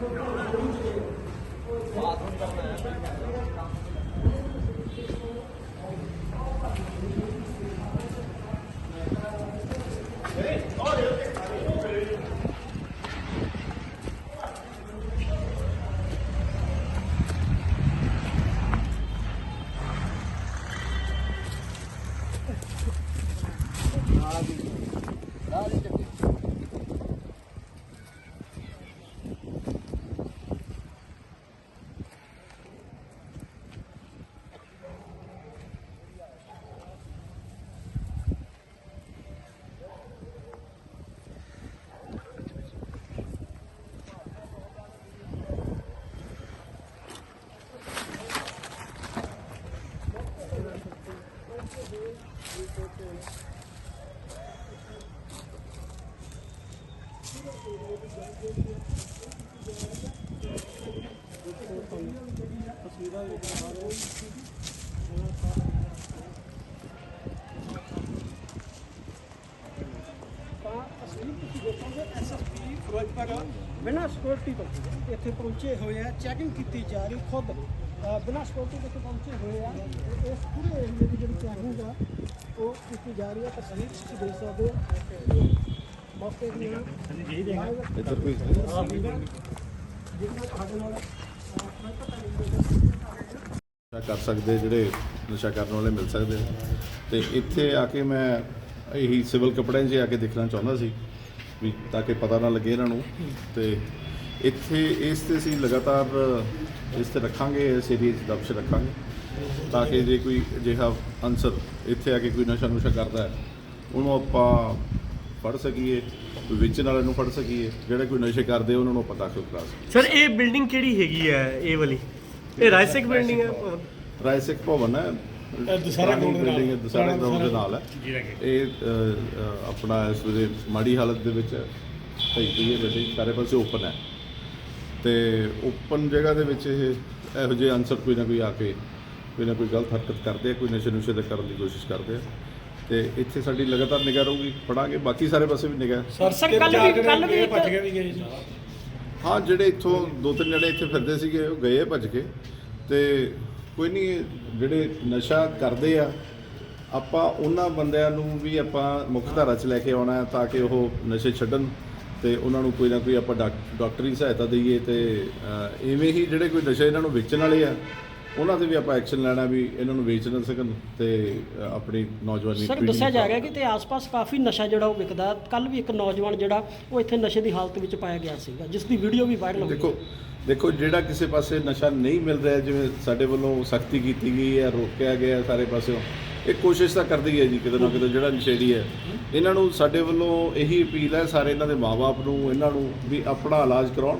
ਤਾਂ ਅਸੀਂ ਤੁਸੀਂ ਦੇਖੋਗੇ ਬਿਨਾਂ ਸਿਕਿਉਰਿਟੀ ਤੋਂ ਇੱਥੇ ਪਹੁੰਚੇ ਹੋਏ ਆ ਚੈਕਿੰਗ ਕੀਤੀ ਜਾ ਰਹੀ ਖੁਦ। ਸਿਕਿਉਰਿਟੀ ਤੋਂ ਪਹੁੰਚੇ ਹੋਏ ਆ ਇਸ ਪੂਰੇ ਏਰੀਏ ਦੀ ਜਿਹੜੀ ਚੈਕਿੰਗ ਆ ਉਹ ਕੀਤੀ ਜਾ ਰਹੀ ਹੈ। ਤਸਵੀਰ ਤੁਸੀਂ ਦੇਖ ਸਕਦੇ ਹੋ। ਮੌਕੇ ਦੀਆਂ ਇੱਧਰ ਕੋਈ ਨਸ਼ਾ ਕਰ ਸਕਦੇ ਜਿਹੜੇ ਨਸ਼ਾ ਕਰਨ ਵਾਲੇ ਮਿਲ ਸਕਦੇ। ਤੇ ਇੱਥੇ ਆ ਕੇ ਮੈਂ ਇਹੀ ਸਿਵਲ ਕੱਪੜਿਆਂ 'ਚ ਆ ਕੇ ਦੇਖਣਾ ਚਾਹੁੰਦਾ ਸੀ ਵੀ ਤਾਂ ਕਿ ਪਤਾ ਨਾ ਲੱਗੇ ਇਹਨਾਂ ਨੂੰ। ਤੇ ਇੱਥੇ ਇਸ ਤੇ ਅਸੀਂ ਲਗਾਤਾਰ ਇਸ ਤੇ ਰੱਖਾਂਗੇ ਇਸ ਏਰੀਏ 'ਚ ਦਬਸ਼ ਰੱਖਾਂਗੇ ਤਾਂ ਕਿ ਜੇ ਕੋਈ ਅਜਿਹਾ ਅਨਸਰ ਇੱਥੇ ਆ ਕੇ ਕੋਈ ਨਸ਼ਾ ਨੁਸ਼ਾ ਕਰਦਾ ਹੈ ਉਹਨੂੰ ਆਪਾਂ ਫੜ ਸਕੀਏ ਕੋਈ ਵੇਚਣ ਵਾਲੇ ਨੂੰ ਫੜ ਸਕੀਏ ਜਿਹੜੇ ਕੋਈ ਨਸ਼ੇ ਕਰਦੇ ਉਹਨਾਂ ਨੂੰ ਆਪਾਂ ਦਾਖਲ ਕਰਾ ਸਕੀਏ। ਸਰ ਇਹ ਬਿਲਡਿੰਗ ਕਿਹੜੀ ਹੈਗੀ ਹੈ ਇਹ ਵਾਲੀ? ਇਹ ਰਾਜਸਿਕ ਬਿਲਡਿੰਗ ਹੈ? ਰਾਏ ਸਿੱਖ ਭਵਨ ਹੈ। ਦਸਹਿਰਾ ਦੇ ਨਾਲ। ਗਰਾਊਂਡ ਦੇ ਨਾਲ ਹੈ। ਇਹ ਆਪਣਾ ਇਸ ਵੇਲੇ ਮਾੜੀ ਹਾਲਤ ਦੇ ਵਿੱਚ ਹੈ। ਸਹੀ ਪਈ ਹੈ ਬਿਲਡਿੰਗ ਸਾਰੇ ਪਾਸੇ ਓਪਨ ਹੈ। ਤੇ ਓਪਨ ਜਗ੍ਹਾ ਦੇ ਵਿੱਚ ਇਹ ਇਹੋ ਜਿਹੇ ਅਨਸਰ ਕੋਈ ਨਾ ਕੋਈ ਆ ਕੇ ਕੋਈ ਨਾ ਕੋਈ ਗਲਤ ਹਰਕਤ ਕਰਦੇ ਆ ਕੋਈ ਨਸ਼ੇ ਨੁਸ਼ੇ ਦਾ ਕਰਨ ਦੀ ਕੋਸ਼ਿਸ਼ ਕਰਦੇ ਆ। ਤੇ ਇੱਥੇ ਸਾਡੀ ਲਗਾਤਾਰ ਨਿਗਰਾਨੀ ਰਹੂਗੀ ਫੜਾਂਗੇ ਬਾਕੀ ਸਾਰੇ ਪਾਸੇ ਵੀ ਨਿਗਰਾਨ ਸਰ ਸਰ, ਕੱਲ੍ਹ ਵੀ- ਕੱਲ੍ਹ ਵੀ ਇੱਕ- ਭੱਜ ਕੇ ਵੀ ਗਏ ਜੀ। ਹਾਂ ਜਿਹੜੇ ਇੱਥੋਂ ਦੋ ਤਿੰਨ ਜਣੇ ਇੱਥੇ ਫਿਰਦੇ ਸੀਗੇ ਉਹ ਗਏ ਆ ਭੱਜ ਕੇ। ਤੇ ਕੋਈ ਨਹੀਂ ਇਹ ਜਿਹੜੇ ਨਸ਼ਾ ਕਰਦੇ ਆ ਆਪਾਂ ਉਹਨਾਂ ਬੰਦਿਆਂ ਨੂੰ ਵੀ ਆਪਾਂ ਮੁੱਖ ਧਾਰਾ 'ਚ ਲੈ ਕੇ ਆਉਣਾ ਹੈ ਤਾਂ ਕਿ ਉਹ ਨਸ਼ੇ ਛੱਡਣ। ਤੇ ਉਹਨਾਂ ਨੂੰ ਕੋਈ ਨਾ ਕੋਈ ਆਪਾਂ ਡਾਕ- ਡਾਕਟਰੀ ਸਹਾਇਤਾ ਦਈਏ ਤੇ ਇਵੇਂ ਹੀ ਜਿਹੜੇ ਕੋਈ ਨਸ਼ਾ ਇਹਨਾਂ ਨੂੰ ਵੇਚਣ ਵਾਲੇ ਆ ਉਹਨਾਂ ਤੇ ਵੀ ਆਪਾਂ ਐਕਸ਼ਨ ਲੈਣਾ ਵੀ ਇਹਨਾਂ ਨੂੰ ਵੇਚ ਨਾ ਸਕਣ ਤੇ ਆਪਣੀ ਨੌਜਵਾਨੀ ਸਰ ਦੱਸਿਆ ਜਾ ਰਿਹਾ ਕਿ ਤੇ ਆਸ-ਪਾਸ ਕਾਫੀ ਨਸ਼ਾ ਜਿਹੜਾ ਉਹ ਵਿਕਦਾ ਕੱਲ ਵੀ ਇੱਕ ਨੌਜਵਾਨ ਜਿਹੜਾ ਉਹ ਇੱਥੇ ਨਸ਼ੇ ਦੀ ਹਾਲਤ ਵਿੱਚ ਪਾਇਆ ਗਿਆ ਸੀਗਾ ਜਿਸ ਦੀ ਵੀਡੀਓ ਵੀ ਵਾਇਰਲ ਹੋਈ। ਦੇਖੋ ਦੇਖੋ ਜਿਹੜਾ ਕਿਸੇ ਪਾਸੇ ਨਸ਼ਾ ਨਹੀਂ ਮਿਲ ਰਿਹਾ ਜਿਵੇਂ ਸਾਡੇ ਵੱਲੋਂ ਸਖਤੀ ਕੀਤੀ ਗਈ ਹੈ ਰੋਕਿਆ ਗਿਆ ਹੈ ਸਾਰੇ ਪਾਸਿਓਂ ਇਹ ਕੋਸ਼ਿਸ਼ ਤਾਂ ਕਰਦੀ ਹੈ ਜੀ ਕਿਤੇ ਨਾ ਕਿਤੇ ਜਿਹੜਾ ਨਸ਼ੇੜੀ ਹੈ। ਇਹਨਾਂ ਨੂੰ ਸਾਡੇ ਵੱਲੋਂ ਇਹੀ ਅਪੀਲ ਹੈ ਸਾਰੇ ਇਹਨਾਂ ਦੇ ਮਾਪੇ ਨੂੰ ਇਹਨਾਂ ਨੂੰ ਵੀ ਆਪਣਾ ਇਲਾਜ ਕਰਾਉਣ।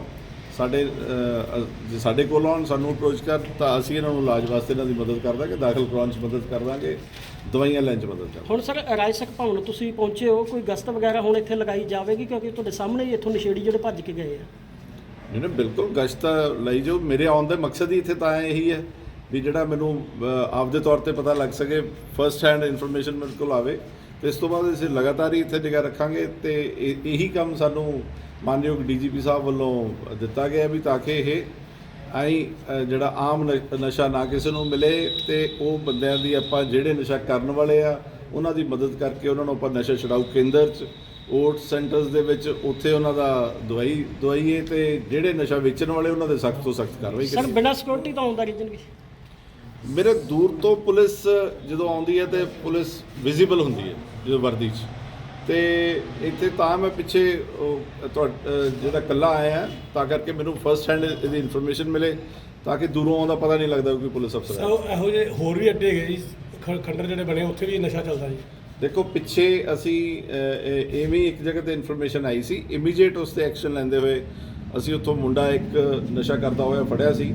ਸਾਡੇ ਜੇ ਸਾਡੇ ਕੋਲ ਆਉਣ ਸਾਨੂੰ ਅਪਰੋਚ ਕਰ ਤਾਂ ਅਸੀਂ ਇਹਨਾਂ ਨੂੰ ਇਲਾਜ ਵਾਸਤੇ ਇਹਨਾਂ ਦੀ ਮਦਦ ਕਰ ਦਾਂਗੇ ਦਾਖਲ ਕਰਾਉਣ 'ਚ ਮਦਦ ਕਰ ਦਾਂਗੇ ਦਵਾਈਆਂ ਲੈਣ 'ਚ ਮਦਦ ਕਰ ਦਾਂਗੇ ਹੁਣ ਸਰ ਰਾਜਸਕ ਭਵਨ ਤੁਸੀਂ ਪਹੁੰਚੇ ਹੋ ਕੋਈ ਗਸਤ ਵਗੈਰਾ ਹੁਣ ਇੱਥੇ ਲਗਾਈ ਜਾਵੇਗੀ ਕਿਉਂਕਿ ਤੁਹਾਡੇ ਸਾਹਮਣੇ ਹੀ ਇੱਥੋਂ ਨਸ਼ੇੜੀ ਜਿਹੜੇ ਭੱਜ ਕੇ ਗਏ ਆ? ਨਹੀਂ ਨਹੀਂ ਬਿਲਕੁਲ ਗਸ਼ਤ ਲਈ ਜੋ ਮੇਰੇ ਆਉਣ ਦਾ ਮਕਸਦ ਹੀ ਇੱਥੇ ਤਾਂ ਇਹੀ ਹੈ। ਵੀ ਜਿਹੜਾ ਮੈਨੂੰ ਆਪਦੇ ਤੌਰ ਤੇ ਪਤਾ ਲੱਗ ਸਕੇ ਫਰਸਟ ਹੈਂਡ ਇਨਫੋਰਮੇਸ਼ਨ ਮੇਰੇ ਕੋਲ ਆਵੇ। ਤੇ ਇਸ ਤੋਂ ਬਾਅਦ ਅਸੀਂ ਲਗਾਤਾਰ ਹੀ ਇੱਥੇ ਨਿਗਾਹ ਰੱਖਾਂਗੇ ਤੇ ਇਹ- ਕੰਮ ਸਾਨੂੰ ਮਾਨਯੋਗ ਡੀਜੀਪੀ ਸਾਹਿਬ ਵੱਲੋਂ ਦਿੱਤਾ ਗਿਆ ਵੀ ਤਾਂ ਕਿ ਇਹ ਆਈ ਜਿਹੜਾ ਆਮ ਨਸ਼ਾ ਨਾ ਕਿਸੇ ਨੂੰ ਮਿਲੇ ਤੇ ਉਹ ਬੰਦਿਆਂ ਦੀ ਆਪਾਂ ਜਿਹੜੇ ਨਸ਼ਾ ਕਰਨ ਵਾਲੇ ਆ ਉਹਨਾਂ ਦੀ ਮਦਦ ਕਰਕੇ ਉਹਨਾਂ ਨੂੰ ਆਪਾਂ ਨਸ਼ਾ ਛਡਾਊ ਕੇਂਦਰ 'ਚ ਓਟ ਸੈਂਟਰਸ ਦੇ ਵਿੱਚ ਉੱਥੇ ਉਹਨਾਂ ਦਾ ਦਵਾਈ ਦਵਾਈਏ ਤੇ ਜਿਹੜੇ ਨਸ਼ਾ ਵੇਚਣ ਵਾਲੇ ਉਹਨਾਂ ਦੇ ਸਖਤ ਤੋਂ ਸਖਤ ਕਾਰਵਾਈ ਸਰ ਬਿਨਾਂ ਸਿਕਿਉਰਿਟੀ ਤੋਂ ਆਉਂਦਾ ਰੀਜਨ ਵੀ ਮੇਰੇ ਦੂਰ ਤੋਂ ਪੁਲਿਸ ਜਦੋਂ ਆਉਂਦੀ ਹੈ ਤੇ ਪੁਲਿਸ ਵਿਜ਼ੀਬਲ ਹੁੰਦੀ ਹੈ ਜਦੋਂ ਵਰਦੀ 'ਚ। ਤੇ ਇੱਥੇ ਤਾਂ ਮੈਂ ਪਿੱਛੇ ਜਿਹੜਾ ਕੱਲਾ ਆਇਆ ਤਾਂ ਕਰਕੇ ਮੈਨੂੰ ਫਰਸਟ ਹੈਂਡ ਇਹਦੀ ਇਨਫੋਰਮੇਸ਼ਨ ਮਿਲੇ ਤਾਂ ਕਿ ਦੂਰੋਂ ਆਉਂਦਾ ਪਤਾ ਨਹੀਂ ਲੱਗਦਾ ਕਿ ਪੁਲਿਸ ਅਫਸਰ ਹੈ। ਸੋ ਇਹੋ ਜਿਹੇ ਹੋਰ ਵੀ ਅੱਡੇ ਗਏ ਜੀ ਖੰਡਰ ਜਿਹੜੇ ਬਣੇ ਉੱਥੇ ਵੀ ਨਸ਼ਾ ਚੱਲਦਾ ਜੀ। ਦੇਖੋ ਪਿੱਛੇ ਅਸੀਂ ਐਵੇਂ ਇੱਕ ਜਗ੍ਹਾ ਤੇ ਇਨਫੋਰਮੇਸ਼ਨ ਆਈ ਸੀ ਇਮੀਡੀਏਟ ਉਸ ਤੇ ਐਕਸ਼ਨ ਲੈਂਦੇ ਹੋਏ ਅਸੀਂ ਉੱਥੋਂ ਮੁੰਡਾ ਇੱਕ ਨਸ਼ਾ ਕਰਦਾ ਹੋਇਆ ਫੜਿਆ ਸੀ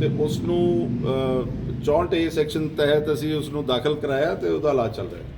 ਤੇ ਉਸ ਨੂੰ 64 ਏ ਸੈਕਸ਼ਨ ਤਹਿਤ ਅਸੀਂ ਉਸ ਨੂੰ ਦਾਖਲ ਕਰਾਇਆ ਤੇ ਉਹਦਾ ਇਲਾਜ ਚੱਲ ਰਿਹਾ ਹੈ।